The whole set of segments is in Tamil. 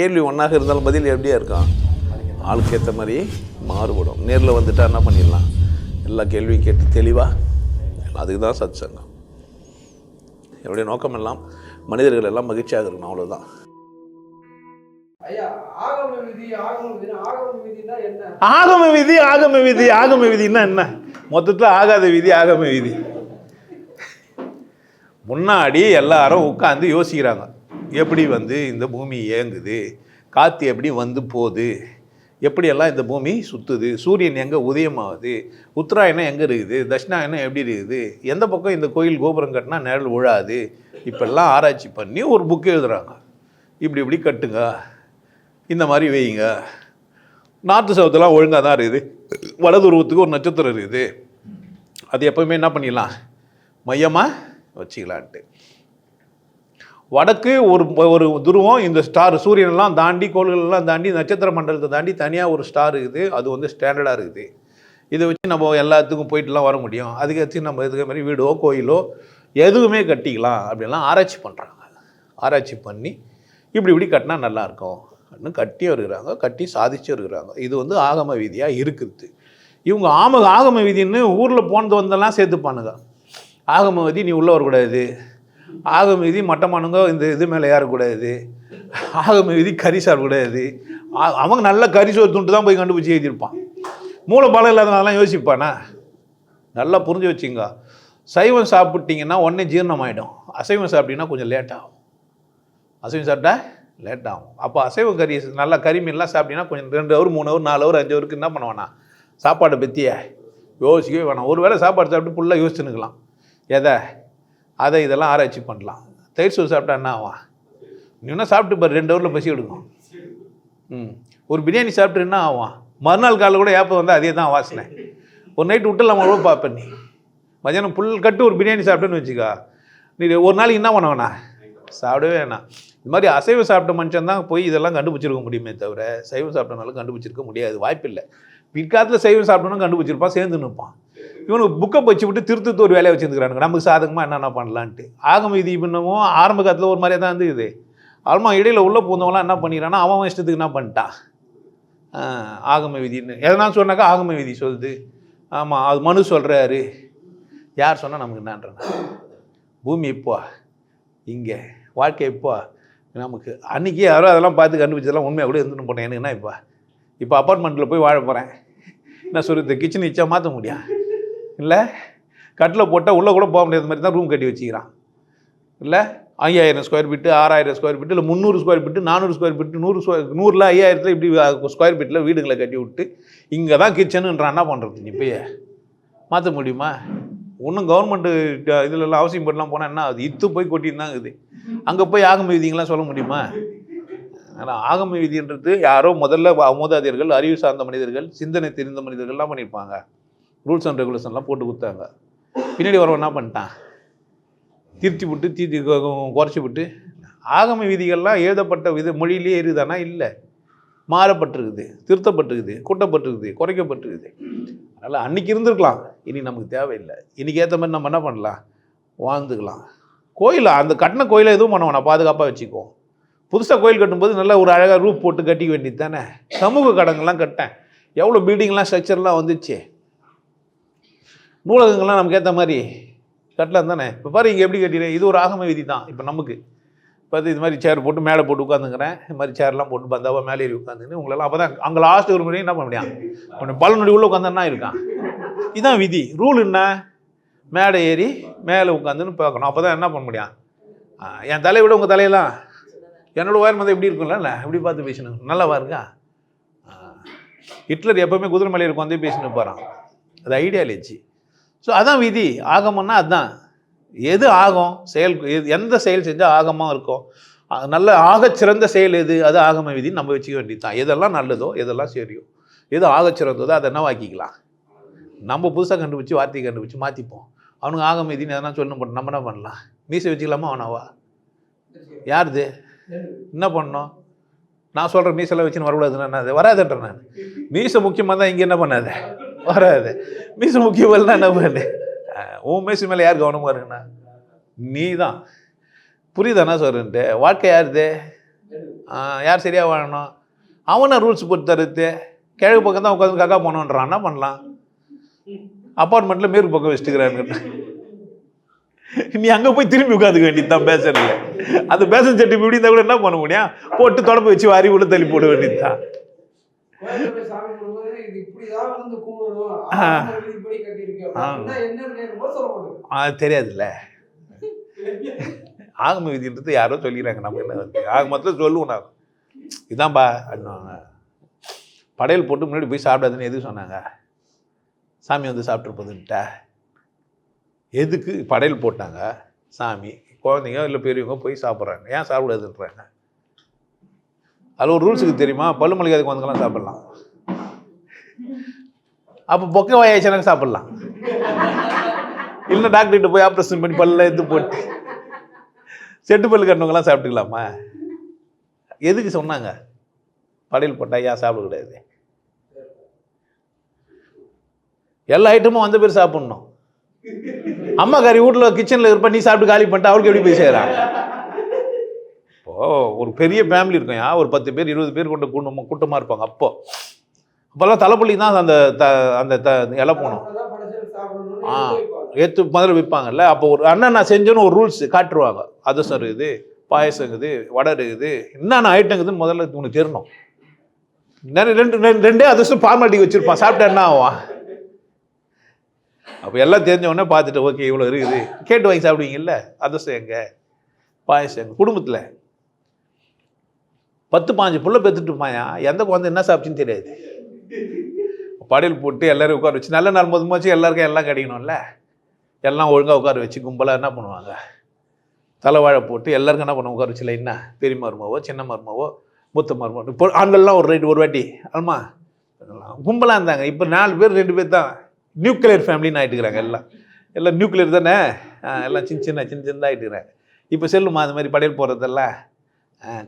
கேள்வி ஒன்றாக இருந்தாலும் பதில் எப்படியா இருக்கும்? ஆளுக்கு ஏற்ற மாதிரி மாறுபடும். நேரில் வந்துட்டா என்ன பண்ணிடலாம்? எல்லா கேள்வியும் கேட்டு தெளிவாக அதுக்கு தான் சத் சங்கம் என்னுடைய நோக்கம் எல்லாம் மனிதர்கள் எல்லாம் மகிழ்ச்சியாக இருக்கணும் அவ்வளோதான் ஐயா ஆகம விதி ஆகம விதி ஆகம விதினா என்ன? மொத்தத்தில் ஆகாத விதி ஆகம விதி. முன்னாடி எல்லாரும் உட்காந்து யோசிக்கிறாங்க. எப்படி வந்து இந்த பூமி இயங்குது? காற்று எப்படி வந்து போகுது? எப்படியெல்லாம் இந்த பூமி சுற்றுது சூரியன் எங்கே உதயமாகுது? உத்தராயணம் எங்கே இருக்குது? தட்சிணாயணம் எப்படி இருக்குது? எந்த பக்கம் இந்த கோயில் கோபுரம் கட்டினா நிழல் விழாது இப்பெல்லாம் ஆராய்ச்சி பண்ணி ஒரு புக் எழுதுகிறாங்க இப்படி இப்படி கட்டுங்க. இந்த மாதிரி வையுங்க நார்த்து சவுத்துலாம் ஒழுங்காக தான் இருக்குது. வடதுருவத்துக்கு ஒரு நட்சத்திரம் இருக்குது. அது எப்போவுமே என்ன பண்ணிடலாம்? மையமாக வச்சுக்கலான்ட்டு. வடக்கு ஒரு ஒரு துருவம் இந்த ஸ்டார் சூரியனெல்லாம் தாண்டி கோள்களெல்லாம் தாண்டி நட்சத்திர மண்டலத்தை தாண்டி தனியாக ஒரு ஸ்டார் இருக்குது. அது வந்து ஸ்டாண்டர்டாக இருக்குது. இதை வச்சு நம்ம எல்லாத்துக்கும் போயிட்டுலாம் வர முடியும். அதுக்கு வச்சு நம்ம இதுக்கு மாதிரி வீடோ கோயிலோ எதுவுமே கட்டிக்கலாம் அப்படிலாம் ஆராய்ச்சி பண்ணுறாங்க ஆராய்ச்சி பண்ணி இப்படி இப்படி கட்டினா நல்லாயிருக்கும். அப்படின்னு கட்டி வருகிறாங்க. கட்டி சாதிச்சு வருகிறாங்க. இது வந்து ஆகம விதியாக இருக்குது. இவங்க ஆம ஆகம விதின்னு ஊரில் போனது வந்தெல்லாம் சேர்த்துப்பானுங்க. ஆகம விதி நீ உள்ளே வரக்கூடாது. ஆகம விதி மட்டமானுங்க இந்த இது மேலே ஏறக்கூடாது ஆகம விதி கறி சாப்பிடக்கூடாது அவங்க நல்ல கறி சோறு துண்டு தான் போய் கண்டுபிடிச்சி எழுதியிருப்பான். மூளை பலம் இல்லாதனாலாம் யோசிப்பானா? நல்லா புரிஞ்சு வச்சுங்க சைவம் சாப்பிட்டீங்கன்னா உடனே ஜீரணம் ஆகிடும் அசைவம் சாப்பிட்டீங்கன்னா கொஞ்சம் லேட் ஆகும். அசைவம் சாப்பிட்டா லேட் ஆகும். அப்போ அசைவ கறி நல்லா கறி மீன்லாம் சாப்பிட்டீங்கன்னா கொஞ்சம் ரெண்டு ஹவர் மூணு ஹவர் நாலு ஹவர் அஞ்சு ஹவருக்கு என்ன பண்ணுவானா? சாப்பாடை பற்றிய யோசிக்கவே வேணாம். ஒரு வேளை சாப்பாடு சாப்பிட்டு ஃபுல்லாக யோசிச்சுன்னுக்கலாம். எதை? அதை இதெல்லாம் ஆராய்ச்சி பண்ணலாம். தயிர் சோறு சாப்பிட்டா என்ன ஆகும்? நீ சாப்பிட்டு பாரு ரெண்டு ஹவரில் பசி எடுக்கும். ம். ஒரு பிரியாணி சாப்பிட்டு என்ன ஆகும்? மறுநாள் காலையில் கூட ஏப்பம் வந்தால் அதே தான் வாசனை. ஒரு நைட்டு விட்டுலாம் கூட பார்ப்பேன் நீ. மதியானம் புல் கட்டு ஒரு பிரியாணி சாப்பிட்டேன்னு வச்சுக்கா. நீ ஒரு நாளைக்கு என்ன பண்ண வேணாம்? சாப்பிடவே வேணாம். இது மாதிரி அசைவம் சாப்பிட்ட மனுஷன் தான் போய் இதெல்லாம் கண்டுபிடிச்சிருக்க முடியுமே தவிர சைவம் சாப்பிட்டனாலும் கண்டுபிடிச்சிருக்க முடியாது. வாய்ப்பில்லை. பிற்காலத்தில் சைவம் சாப்பிட்டோன்னு கண்டுபிடிச்சிருப்பான் சேர்ந்து நிற்பான். இவனுக்கு புக்கை வச்சு விட்டு திருத்தத்து ஒரு வேலையை வச்சுருக்கிறானுங்க நமக்கு சாதகமாக என்னென்ன பண்ணலான்ட்டு. ஆகம இது பண்ணவும் ஆரம்ப காலத்தில் ஒரு மாதிரியே தான் இருந்தது ஆல்மா இடையில் உள்ளே பூந்தவங்களாம் என்ன பண்ணிக்கிறான்னா அவன் இஷ்டத்துக்கு என்ன பண்ணிட்டான் ஆகம விதின்னு எதனா சொன்னாக்கா ஆகம விதி சொல்லுது. ஆமாம் அது மனு சொல்கிறாரு யார் சொன்னால் நமக்கு என்னன்றன பூமி இப்போ இங்கே. வாழ்க்கை இப்போ நமக்கு அன்றைக்கி யாரோ அதெல்லாம் பார்த்து கண்டுபிடிச்சதெல்லாம் உண்மையாக கூட இருந்துட்டு போனேன். எனக்கு என்ன இப்போ? இப்போ அப்பார்ட்மெண்ட்டில் போய் வாழ போகிறேன் என்ன சொல்கிறது கிச்சன் இச்சா மாற்ற முடியும். இல்லை? கட்டில் போட்டால் உள்ளே கூட போக முடியாத மாதிரி தான் ரூம் கட்டி வச்சுக்கிறான். இல்லை? ஐயாயிரம் ஸ்கொயர் ஃபீட்டு ஆறாயிரம் ஸ்கொயர் ஃபீட்டு இல்லை முந்நூறு ஸ்கொயர் ஃபீட்டு நானூறு ஸ்கொயர் ஃபீட்டு நூறு ஸ்கொயர் நூறில் ஐயாயிரத்தில் இப்படி ஸ்கொயர் ஃபீட்டில் வீடுங்களை கட்டி விட்டு இங்கே தான் கிச்சனுன்றான் என்ன பண்ணுறது நீ போய் மாற்ற முடியுமா? ஒன்றும் கவர்மெண்ட்டு இதுலலாம் அவசியம் பண்ணலாம் போனால் என்ன அது இத்து போய் கொட்டின்னு தான் இருக்குது. அங்கே போய் ஆகம விதிங்களாம் சொல்ல முடியுமா? ஆனால் ஆகம விதின்றது யாரோ முதல்ல வ- மூதாதையர்கள் அறிவு சார்ந்த மனிதர்கள் சிந்தனை தெரிந்த மனிதர்கள்லாம் பண்ணியிருப்பாங்க ரூல்ஸ் அண்ட் ரெகுலேஷன்லாம் போட்டு கொடுத்தாங்க. பின்னாடி வரவன் என்ன பண்ணிட்டான்? திருத்தி விட்டு தீர்த்தி குறைச்சி விட்டு ஆகம விதிகள்லாம் எழுதப்பட்ட வித மொழியிலே இருக்குதானா இல்லை. மாறப்பட்டிருக்குது திருத்தப்பட்டிருக்குது கூட்டப்பட்டிருக்குது குறைக்கப்பட்டிருக்குது. அதனால் அன்னைக்கு இருந்திருக்கலாம். இனி நமக்கு தேவையில்லை. இன்றைக்கி ஏற்ற மாதிரி நம்ம என்ன பண்ணலாம்? வாழ்ந்துக்கலாம். கோயில் அந்த கட்டின கோயிலை எதுவும் பண்ண வேணாம். பாதுகாப்பாக வச்சுக்குவோம். புதுசாக கோயில் கட்டும்போது நல்ல ஒரு அழகாக ரூப் போட்டு கட்டிக்க வேண்டியது தானே? சமூக கடங்கள்லாம் கட்டேன். எவ்வளோ பில்டிங்லாம் ஸ்ட்ரக்சர்லாம் வந்துச்சு. நூலகங்கள்லாம் நமக்கு ஏற்ற மாதிரி கட்டலாம் தானே? இப்போ பாரு இங்கே எப்படி கட்டிடுறேன் இது ஒரு ஆகம விதி தான். இப்போ நமக்கு. பார்த்து இது மாதிரி சேர் போட்டு மேலே போட்டு உட்காந்துக்கிறேன் இது மாதிரி சேர்லாம் போட்டு பந்தாவா மேலே ஏறி உட்காந்துன்னு உங்களெல்லாம் அப்போ தான் அங்கே லாஸ்ட் ஒரு முறையும் என்ன பண்ண முடியும்? உன்னை பலனுடைய உள்ளே உட்காந்தா இருக்கான் இதுதான் விதி. ரூல் என்ன? மேடை ஏறி மேலே உட்காந்துன்னு பார்க்கணும். அப்போ தான் என்ன பண்ண முடியும்? என் தலையை விட உங்கள் தலையெல்லாம். என்னோட உயரம் வந்து எப்படி இருக்கும்ல? இல்லை எப்படி பார்த்து பேசணும்? நல்லாவா இருக்கா? ஹிட்லர் எப்போவுமே குதிரை மலையில் உட்காந்து பேசின்னு போகிறான் அது ஐடியாலஜி ஸோ அதான் விதி. ஆகமம்னா அதுதான் எது ஆகும்? செயல் எது- எந்த செயல் செஞ்சால் ஆகமாக இருக்கும் நல்ல ஆகச்சிறந்த செயல் எது? அது ஆகம விதின்னு நம்ம வச்சுக்க வேண்டியது தான் எதெல்லாம் நல்லதோ எதெல்லாம் சரியோ. எது ஆகச்சிறந்ததோ அதை என்ன வாக்கிக்கலாம்? நம்ம புதுசாக கண்டுபிடிச்சி வார்த்தையை கண்டுபிடிச்சி மாற்றிப்போம் அவனுக்கு ஆகம விதின்னு எதனா சொல்லணும் நம்ம என்ன பண்ணலாம்? மீசை வச்சுக்கலாமா அவனாவா? யாருது? என்ன பண்ணணும்? நான் சொல்கிற மீசெல்லாம் வச்சுன்னு வரக்கூடாதுன்னு என்னது வராதுன்றேன் நான். மீசை முக்கியமாக தான் இங்கே என்ன பண்ணாது? வராது. மீசை முக்கியம் இல்லைன்னா என்ன பண்ணு? உன் மீசை மேலே யார் கவனமாக இருக்குண்ணா நீ தான் புரியுதாண்ணா சொல்கிறேன்ட்டு வாழ்க்கை யாருது? யார் சரியாக வாழணும்? அவனை ரூல்ஸ் போட்டு தருது. கிழக்கு பக்கம் தான் உட்காந்து காக்கா போனோன்றான். என்ன பண்ணலாம்? அப்பார்ட்மெண்ட்டில் மேற்கு பக்கம் வச்சுட்டுக்கிறான்னு நீ அங்கே போய் திரும்பி உட்காந்துக்க வேண்டியது தான் பேசல அந்த பேசன் சட்டி இப்படி இருந்தால் கூட என்ன பண்ண முடியும்? போட்டு தொடப்பு வச்சு வாரி உள்ள தள்ளி போட வேண்டியது தான் அது தெரியாதுல்ல. ஆகம விதின்றது யாரோ சொல்லிடுறாங்க. நம்ம என்ன ஆகமத்தில் சொல்லுவோம் நான் இதான்பா அப்படின்னுவாங்க. படையல் போட்டு முன்னாடி போய் சாப்பிடாதுன்னு எதுக்கு சொன்னாங்க? சாமி வந்து சாப்பிட்ருப்பதுன்ட்டா எதுக்கு படையல் போட்டாங்க? சாமி குழந்தைங்க இல்லை பெரியவங்க போய் சாப்பிட்றாங்க. ஏன் சாப்பிடாதுன்றாங்க? அதில் ஒரு ரூல்ஸுக்கு தெரியுமா? பல்லு மளிகை குழந்தைங்களாம் சாப்பிட்லாம். அப்போ பொக்கை வாயாச்சுனாங்க சாப்பிட்லாம். இல்லை டாக்டர்கிட்ட போய் ஆப்ரேஷன் பண்ணி பல்ல எடுத்து போட்டு. செட்டு பல்லு கட்டினவங்களாம் சாப்பிட்டுக்கலாமா? எதுக்கு சொன்னாங்க? படையல் போட்டால் ஏன் சாப்பிடக்கூடாது எல்லா ஐட்டமும் வந்த பேர் சாப்பிட்ணும். அம்மா கறி வீட்டில் கிச்சனில் இருப்பா நீ சாப்பிட்டு காலி பண்ணிட்டு அவளுக்கு எப்படி போய் செய்கிறாங்க ஓ ஒரு பெரிய ஃபேமிலி இருக்கும் யா? ஒரு பத்து பேர் இருபது பேர் கொண்ட கூட்டமாக கூட்டமாக இருப்பாங்க அப்போது அப்போல்லாம் தலைப்பள்ளி தான் அந்த த அந்த த இலை போனோம் ஆ. ஏற்று முதல்ல விற்பாங்கல்ல அப்போ ஒரு அண்ணன் நான் செஞ்சோன்னு ஒரு ரூல்ஸ் காட்டுருவாங்க. அதிரசம் இருக்குது பாயசம் இருக்குது வடை இருக்குது என்னென்ன ஐட்டம் இருக்குதுன்னு முதல்ல உனக்கு தெரியணும் நிறைய ரெண்டு ரெண்டு ரெண்டே அதிர்ஷ்டம் ஃபார்மாலிட்டி வச்சுருப்பான் சாப்பிட்டா என்ன ஆகும்? அப்போ எல்லாம் தெரிஞ்சவொடனே பார்த்துட்டு ஓகே இவ்வளோ இருக்குது. கேட்டு வாங்கி சாப்பிடுவீங்கல்ல அதிர்ஷ்டம் எங்கே? பாயசம் எங்கள் குடும்பத்தில். பத்து பாஞ்சு புள்ள பெற்றுட்டு இருப்பாயா? எந்த குழந்தை என்ன சாப்பிட்டுன்னு தெரியாது. படையல் போட்டு எல்லோரும் உட்கார வச்சு நல்ல நாள் போதும் போச்சு எல்லாருக்கும் எல்லாம் கிடைக்கணும்ல. எல்லாம் ஒழுங்காக உட்கார வச்சு கும்பலாக என்ன பண்ணுவாங்க? தலைவாழை போட்டு எல்லாருக்கும் என்ன பண்ணுவோம் உட்கார வச்சுல என்ன பெரிய மருமாவோ சின்ன மருமாவோ மூத்த மருமாவோ இப்போ ஆண்கள்லாம் ஒரு ரைட்டு ஒரு வாட்டி ஆமா? கும்பலாக இருந்தாங்க. இப்போ நாலு பேர் ரெண்டு பேர் தான். நியூக்ளியர் ஃபேமிலின்னு ஆகிட்டுக்கிறாங்க எல்லாம். எல்லாம் நியூக்ளியர் தானே? ஆ, எல்லாம் சின்ன சின்ன சின்ன சின்னதாக ஆகிட்டுக்கிறாங்க இப்போ செல்லுமா அது மாதிரி படையல் போகிறதெல்லாம்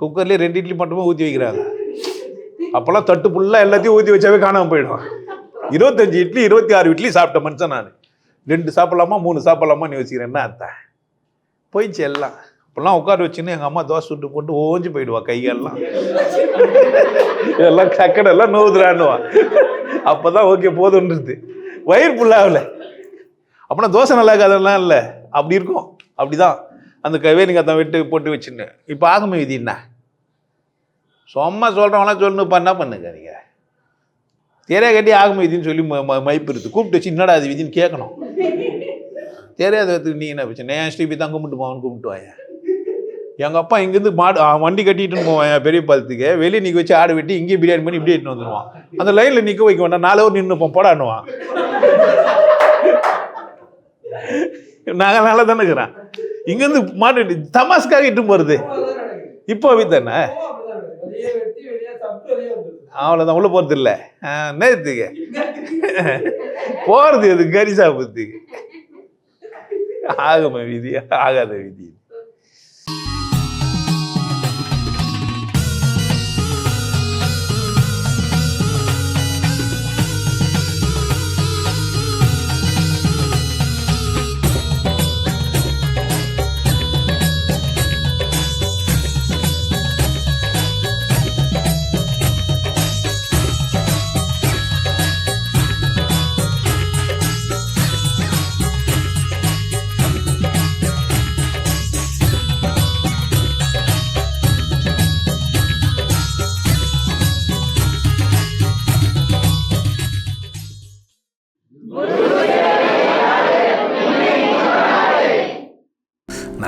குக்கர்லேயே ரெண்டு இட்லி மட்டுமே ஊற்றி வைக்கிறாங்க. அப்போல்லாம் தட்டு ஃபுல்லாக எல்லாத்தையும் ஊற்றி வச்சாவே காணாமல் போயிடும். இருபத்தஞ்சி இட்லி இருபத்தி ஆறு இட்லி சாப்பிட்ட மனுஷன் நான். ரெண்டு சாப்பிட்லாமா மூணு சாப்பிட்லாமான்னு நீ என்ன அத்தை? போயிடுச்சு எல்லாம். இப்போல்லாம் உட்கார வச்சுன்னு எங்கள் அம்மா தோசை சுட்டு போட்டு ஓஞ்சு போயிடுவா கையெல்லாம் எல்லாம் கக்கடெல்லாம் நோவுதுறான்னுவா. அப்போ தான் ஓகே போதுன்றது. வயிறு ஃபுல்லாகல அப்படின்னா தோசை நல்லா இருக்காதெல்லாம் இல்லை. அப்படி இருக்கும். அப்படிதான். அந்த கவேலி அதை விட்டு போட்டு வச்சுன்னு. இப்போ ஆகம விதி என்ன? சும்மா சொல்கிறவங்களாம் சொல்லணும்ப்பா என்ன பண்ணுங்க நீங்கள் தெரியா கட்டி ஆகும் விதின்னு சொல்லி ம ம- கூப்பிட்டு வச்சு என்னடா அது விதின்னு கேட்கணும். தெரியாத நீ என்ன பிரச்சனை? ஏன் ஸ்ரீபி தான் கும்பிட்டு போவான்னு கும்பிட்டு வாங்க எங்கள் அப்பா இங்கேருந்து மாடு வண்டி கட்டிட்டு போவான் பெரிய பாலத்துக்கு? வெளியே நிற்க வச்சு ஆடு வெட்டி இங்கேயே பிரியாணி பண்ணி இப்படி எட்டு வந்துடுவான் அந்த லைனில் நிற்க வைக்க வேண்டாம். நாலு ஹவர் நின்றுப்போம் போடான்னுவான் நாங்கள் நல்லா தானே இருக்கிறேன் இங்கேருந்து மாடு தமாஸ்க்காக இட்டு போகிறது இப்போ தானே அவ்வளோதான் உள்ள போகிறது இல்லை நேரத்துக்கு போகிறது எது கரிசா புத்திக்கு ஆகம விதி ஆகாத விதி.